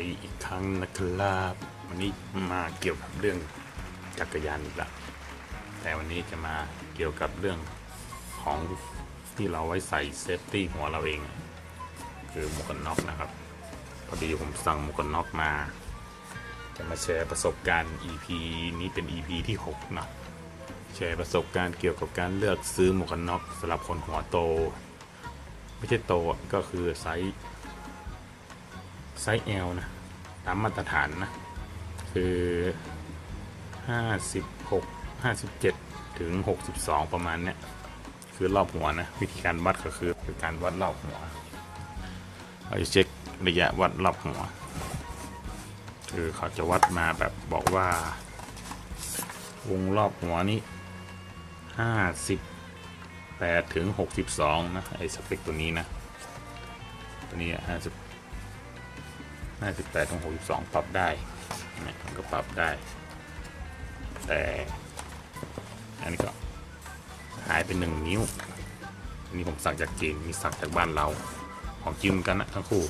ดีอีกครั้งนะครับวันนี้มาเกี่ยวกับเรื่องจักรยานอีกละแต่วันนี้จะมาเกี่ยวกับเรื่องของที่เราไว้ใส่เซฟตี้หัวเราเอง คือหมวกกันน็อกนะครับ พอดีผมสั่งหมวกกันน็อกมา จะมาแชร์ประสบการณ์ EP นี้เป็น EP ที่6นะแชร์ประสบการณ์เกี่ยวกับการเลือกซื้อหมวกกันน็อกสำหรับคนหัวโต ไม่ใช่โตก็คือไซส์ ไซส์ L นะ ตามมาตรฐานนะ คือ 56 57 ถึง 62 ประมาณเนี้ย คือรอบหัวนะ วิธีการวัดก็คือคือการวัดรอบหัว เราจะเช็คระยะวัดรอบหัว คือเขาจะวัดมาแบบบอกว่าวงรอบหัวนี้58ถึง 62 นะ ไอ้สเปคตัวนี้นะ ตัวนี้50 58ถึง62 ปรับได้นะมันก็ปรับได้ แต่อันนี้ก็หายไปหนึ่งนิ้วนนี้ผมสั่งจากจีนมีสั่งจากบ้านเรา ของจีนเหมือนกันนะทั้งคู่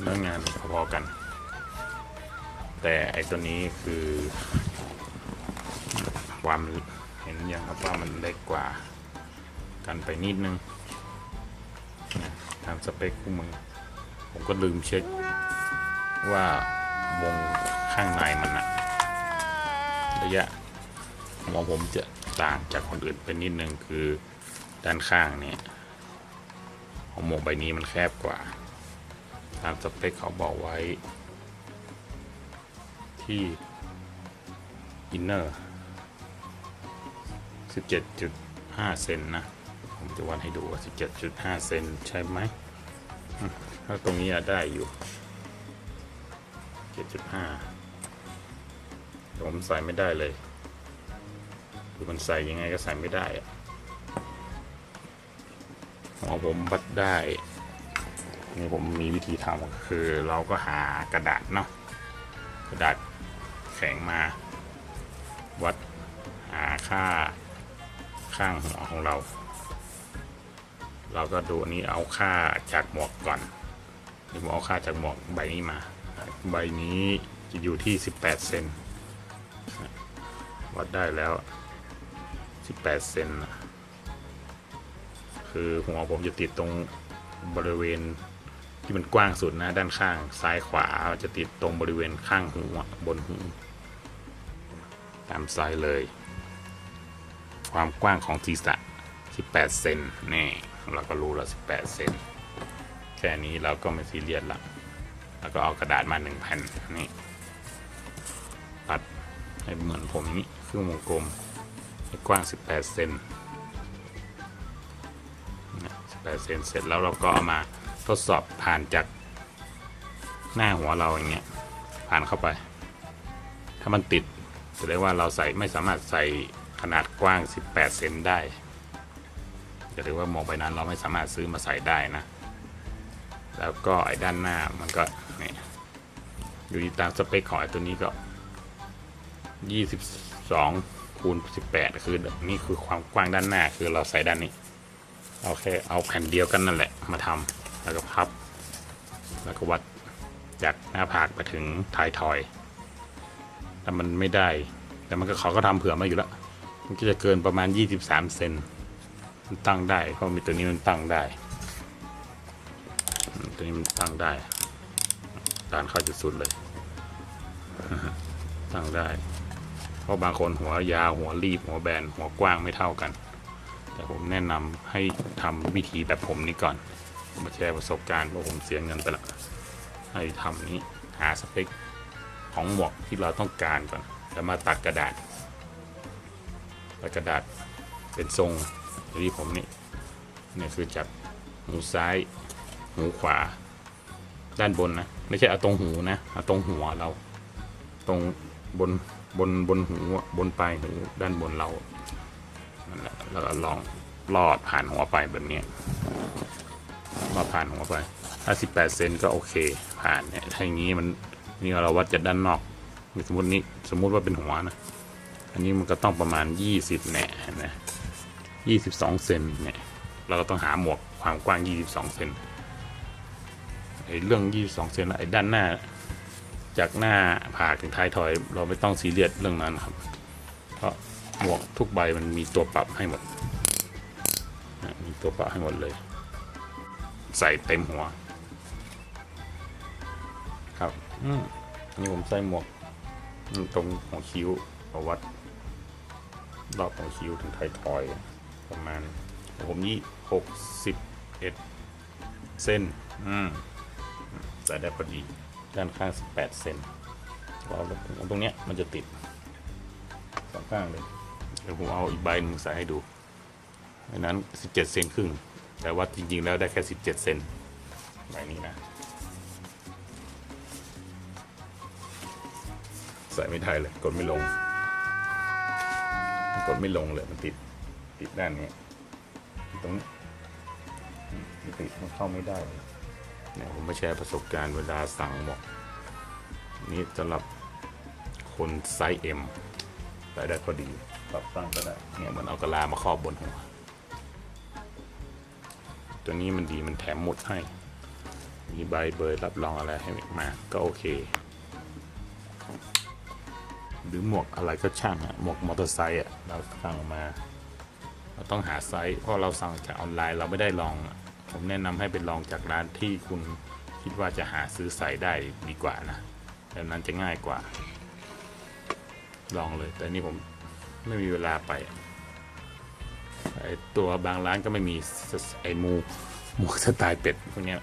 เนื้องานพอๆกัน แต่ไอตัวนี้คือความเห็นยังครับว่ามันเล็กกว่ากันไปนิดนึงนะตามสเปคคู่มือผมก็ลืมเช็ค ว่าวงข้างในมันนะระยะมองผมจะต่างจากคนอื่นเป็นนิดนึงคือด้านข้างเนี่ยของหมวกใบนี้มันแคบกว่า ตามสเปคเขาบอกไว้ ที่อินเนอร์17.5 เซนนะ ผมจะวัดให้ดูว่า17.5 เซนใช่ไหมถ้าตรงนี้ได้อยู่ 7.5ผมใส่ไม่ได้เลยคือมันใส่ยังไงก็ใส่ไม่ได้อะหัวผมวัดได้นี่ผมมีวิธีทำก็คือเราก็หากระดาษเนาะกระดาษแข็งมา วัดหาค่าข้างหัวของเรา เราก็ดูอันนี้เอาค่าจากหมวกก่อนนี่ผมเอาค่าจากหมวกใบนี้มา ใบนี้จะอยู่ที่ 18 เซนวัดได้แล้ว 18 เซนคือหัวผมจะติดตรงบริเวณที่มันกว้างสุดนะด้านข้างซ้ายขวาจะติดตรงบริเวณข้างหูบนหูตามไซส์เลย ความกว้างของศีรษะ 18 เซนนี่เราก็รู้แล้ว 18 เซนแค่นี้เราก็ไม่ซีเรียสละ แล้วก็เอากระดาษมาหนึ่งแผ่นนี่ตัดให้เหมือนผมนี้ครึ่งวงกลมให้กว้าง 18 เซนนะ18 เซนเสร็จแล้วเราก็เอามาทดสอบผ่านจากหน้าหัวเราอย่างเงี้ยผ่านเข้าไป ถ้ามันติดแสดงว่าเราใส่ไม่สามารถใส่ขนาดกว้าง 18 เซนได้จะถือว่าหมวกใบนั้นเราไม่สามารถซื้อมาใส่ได้นะ แล้วก็ไอ้ด้านหน้ามันก็ เนี่ยอยู่ที่ตามสเปคของไอ้ตัวนี้ก็22คูณ18คือนี่คือความกว้างด้านหน้าคือเราใส่ด้านนี้เอาแค่เอาแผ่นเดียวกันนั่นแหละมาทำแล้วก็พับ แล้วก็วัดจากหน้าผากไปถึงท้ายทอยแต่มันไม่ได้ แต่มันก็เขาก็ทำเผื่อมาอยู่แล้วมันก็จะเกินประมาณ 23 เซนมันตั้งได้เพราะมีตัวนี้มันตั้งได้ ตัวนี้มันตั้งได้ การเข้าจุดสุดเลยตั้งได้ เพราะบางคนหัวยาวหัวรีบหัวแบนหัวกว้างไม่เท่ากัน แต่ผมแนะนำให้ทำวิธีแบบผมนี้ก่อนมมาแชร์ประสบการณ์เพราะผมเสียเงินไปละให้ทำนี้หาสเปคของหมวกที่เราต้องการก่อน แล้วมาตัดกระดาษตัดกระดาษเป็นทรงอย่างที่ผมนี่นี่คือจากหูซ้ายหูขวา ด้านบนนะ ไม่ใช่เอาตรงหูนะเอาตรงหัวเรา ตรงบนบนบนหูบนปลายหูด้านบนเรานั่นแหละแล้วก็ลองลอดผ่านหัวไปแบบนี้ลอดผ่านหัวไปถ้า18เซนก็โอเค ผ่านเนี่ยถ้าอย่างนี้มันนี่เราวัดจากด้านนอกสมมตินี้สมมุติว่าเป็นหัวนะอันนี้มันก็ต้องประมาณ 20แน่นะ22เซนเนี่ยเราก็ต้องหาหมวกความกว้าง 22เซน ไอ้เรื่อง 22 เซนไอ้ด้านหน้า จากหน้าผากถึงท้ายทอย เราไม่ต้องซีเรียสเรื่องนั้นครับ เพราะหมวกทุกใบมันมีตัวปรับให้หมดมีตัวปรับให้หมดเลย ใส่เต็มหัว ครับอืมนี่ผมใส่หมวกตรงหัวคิ้วเอาวัดรอบหัวคิ้วถึงไทยทอย ประมาณผมยี่หกสิบเอ็ดเส้น อืม ใส่ได้พอดีด้านข้างสิบแปดเซนเราตรงเนี้ยมันจะติดสองข้างเลยเดี๋ยวผมเอาอีกใบหนึ่งใส่ให้ดูอันนั้นสิบเจ็ดเซนครึ่ง แต่ว่าจริงๆ แล้วได้แค่สิบเจ็ดเซนใบนี้นะ ใส่ไม่ได้เลย กดไม่ลง กดไม่ลงเลย มันติด ติดด้านนี้ ตรงนี้มันติดมันเข้าไม่ได้เลย เนี่ยผมมาแชร์ประสบการณ์เวลาสั่งหมอกนี่สำหรับคนไซส์ M ใส่ได้พอดีปรับตั้งก็ได้เนี่ยเหมันเอากระลามาครอบบนหัวตัวนี้มันดีมันแถมหมดให้ มีใบเบอร์รับรองอะไรให้มา ก็โอเค หรือหมวกอะไรก็ช่างอะหมวกมอเตอร์ไซค์อะเราสั่งมา เราต้องหาไซส์เพราะเราสั่งจากออนไลน์เราไม่ได้ลองอะ ผมแนะนำให้เป็นลองจากร้านที่คุณคิดว่าจะหาซื้อไซส์ได้ดีกว่านะแบบนั้นจะง่ายกว่า ลองเลย แต่นี่ผมไม่มีเวลาไปไอตัวบางร้านก็ไม่มีไอหมูหมวกสไตล์เป็ดพวกนี้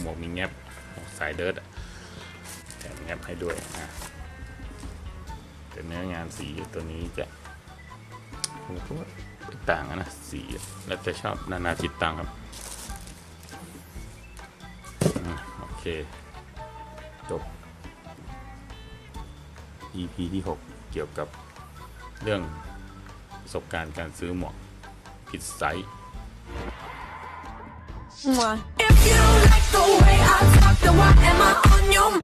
หมวกมีแงบหมวกสายเดิร์ดแถมแงบให้ด้วยนะแต่เนื้องานสีตัวนี้จะผมก็ว่าต่างนะสีแล้วแต่ชอบนานาจิตตังครับ เค จบ EP ที่ 6 เกี่ยวกับเรื่องประสบการณ์การซื้อหมวกผิดไซส์ If you like the way I talk, then why am I on your